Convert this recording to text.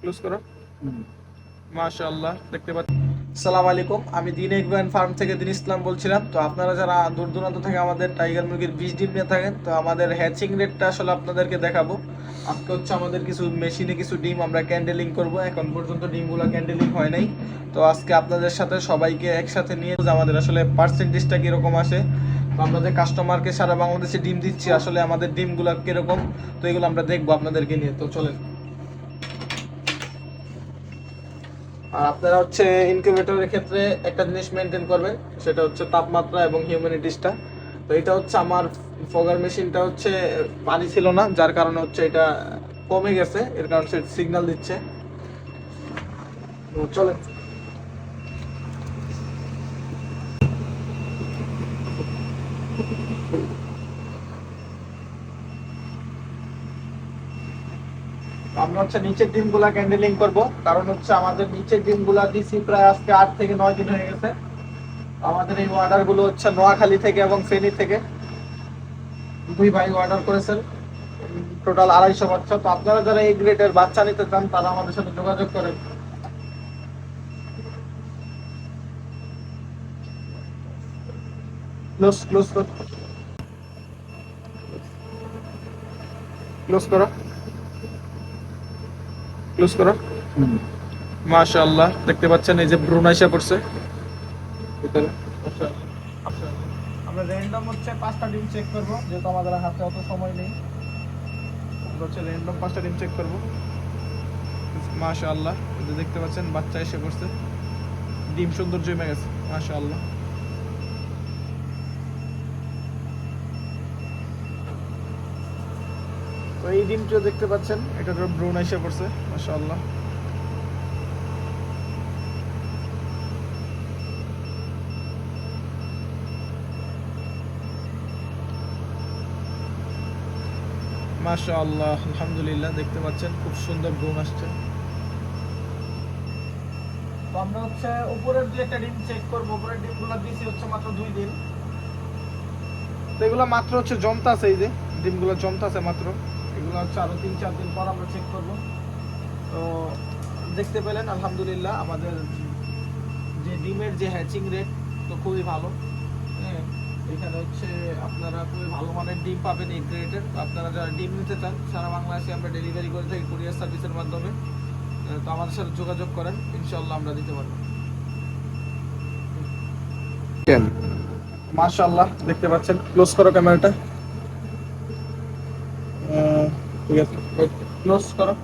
Close করো। মাশাআল্লাহ দেখতে পাচ্ছেন আসসালামু আলাইকুম আমি দিন এগ্রোয়ান ফার্ম থেকে দিন ইসলাম বলছিলাম। তো আপনারা যারা দূর দূরান্ত থেকে আমাদের টাইগার মুরগির বীজ ডিম নিয়ে থাকেন তো আমাদের হ্যাচিং রেটটা আসলে আপনাদেরকে দেখাবো। আজকে হচ্ছে আমাদের কিছু মেশিনে কিছু ডিম আমরা ক্যান্ডেলিং করব। এখন পর্যন্ত ডিমগুলো ক্যান্ডেলিং হয় নাই। তো আজকে আপনাদের সাথে সবাইকে একসাথে নিয়ে আমাদের আসলে পার্সেন্টেজটা কীরকম আসে। তো আমরা যে কাস্টমারকে সারা বাংলাদেশে ডিম দিচ্ছি আসলে আমাদের ডিমগুলো কীরকম তো এগুলো আমরা দেখব আপনাদেরকে নিয়ে। তো চলেন। আর আপনারা হচ্ছে ইনকিউবেটরের ক্ষেত্রে একটা জিনিস মেনটেন করবেন, সেটা হচ্ছে তাপমাত্রা এবং হিউম্যানিটিসটা তো এটা হচ্ছে আমার ফগার মেশিনটা হচ্ছে, পানি ছিল না, যার কারণে হচ্ছে এটা কমে গেছে, এর কারণে সিগন্যাল দিচ্ছে। তো আমরা হচ্ছে নিচের ডিমগুলা ক্যান্ডেলিং করব। কারণ হচ্ছে আমাদের নিচের ডিমগুলা দিছি প্রায় আজকে আট থেকে নয় দিন হয়ে গেছে। আমাদের এই অর্ডারগুলো হচ্ছে নোয়াখালী থেকে এবং ফেনী থেকে। দুই ভাই অর্ডার করেছেন। টোটাল আড়াইশো বাচ্চা। তো আপনারা যারা এই গ্রেডের বাচ্চা নিতে চান, তারা আমাদের সাথে যোগাযোগ করেন। ক্লোজ ক্লোজ ক্লোজ করো। ক্লোজ করো। মাশাআল্লাহ, দেখতে পাচ্ছেন এই যে ব্রুন আইসা পড়ছে। ভিতরে। আমরা র্যান্ডম হচ্ছে পাঁচটা ডিম চেক করব, যেহেতু আমাদের হাতে অত সময় নেই। আমরা হচ্ছে র্যান্ডম পাঁচটা ডিম চেক করব। মাশাআল্লাহ দেখতে পাচ্ছেন, বাচ্চা এসে পড়ছে। ডিম সুন্দর জমে গেছে মাশাআল্লাহ। এই ডিমটিও দেখতে পাচ্ছেন এটা ব্রুন এসে পড়ছে মাশাআল্লাহ। মাশাআল্লাহ আলহামদুলিল্লাহ দেখতে পাচ্ছেন খুব সুন্দর গুণ আসছে। তো আমরা হচ্ছে উপরের যে একটা ডিম চেক করব উপরের ডিমগুলো দিয়েছি হচ্ছে মাত্র দুই দিন। তো এগুলো মাত্র হচ্ছে জমতা আছে এই যে ডিমগুলো জমতা আছে মাত্র। এগুলো হচ্ছে আরও তিন, চার দিন পর আমরা চেক করব। তো দেখতে পেলেন, আলহামদুলিল্লাহ আমাদের যে ডিমের যে হ্যাচিং রেট তো খুবই ভালো। হ্যাঁ এখানে হচ্ছে আপনারা খুবই ভালো মানের ডিম পাবেন এই গ্রেডের আপনারা যারা ডিম নিতে চান, সারা বাংলাদেশে আমরা ডেলিভারি করে থাকি কুরিয়ার সার্ভিসের মাধ্যমে। তো আমাদের সাথে যোগাযোগ করেন ইনশাল্লাহ আমরা দিতে পারব। মাশাআল্লাহ, দেখতে পাচ্ছেন ক্লোজ করো ক্যামেরাটা ঠিক আছে ক্লোজ করো